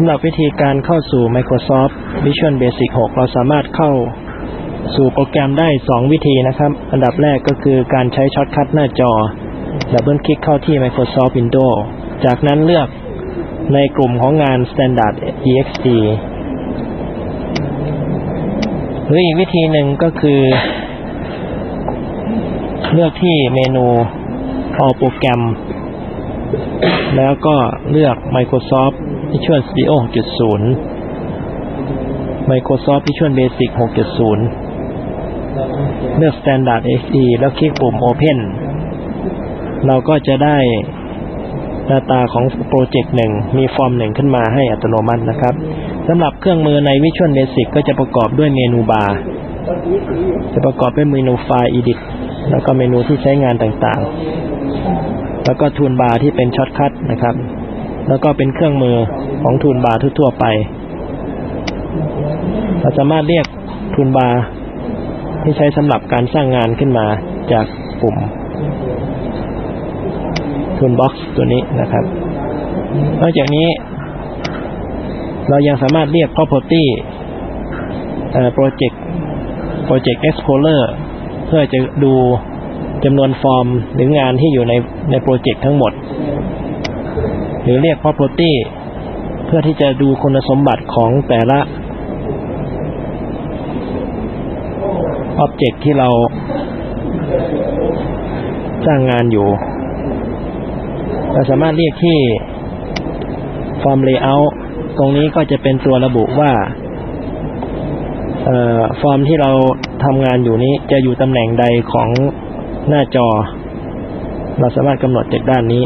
สำหรับวิธีการเข้าสู่ Microsoft Visual Basic 6 เราสามารถเข้าสู่โปรแกรมได้ 2 วิธีนะครับ อันดับแรกก็คือการใช้ช็อตคัทหน้าจอ ดับเบิลคลิกเข้าที่ Microsoft Windows จากนั้นเลือกในกลุ่มของงาน Standard exe หรืออีกวิธีหนึ่งก็คือ เลือกที่เมนู All โปรแกรม แล้วก็เลือก Microsoft Visual Studio 6.0 Microsoft Visual Basic 6.0 เลือก Standard XE แล้วคลิกปุ่ม Open เราก็จะได้หน้าตาของโปรเจกต์หนึ่งมีฟอร์มหนึ่งขึ้นมาให้อัตโนมัตินะครับสำหรับเครื่องมือใน Visual Basic ก็จะประกอบด้วยเมนูบาร์จะประกอบด้วยเมนูไฟล์ Edit แล้วก็เมนูที่ใช้งานต่างๆ แล้วก็ทูลบาร์ที่เป็นช็อตคัทนะครับ แล้วก็เป็นเครื่องมือของทูลบาทั่วๆไป เราสามารถเรียกทูลบาที่ใช้สำหรับการสร้างงานขึ้นมาจากปุ่มทูลบ็อกซ์ตัวนี้นะครับ นอกจากนี้ เรายังสามารถเรียก property เอ่อ project project explorer เพื่อจะดูจำนวนฟอร์มหรืองานที่อยู่ในในโปรเจกต์ทั้งหมด หรือเรียก property เพื่อที่จะดูคุณสมบัติของแต่ละ object ที่เราสร้างงานอยู่ เราสามารถเรียกที่ form layout ตรงนี้ก็จะเป็นตัวระบุว่าเอ่อฟอร์มที่เราทำงานอยู่นี้จะอยู่ตำแหน่งใดของหน้าจอ เราสามารถกำหนดจากด้านนี้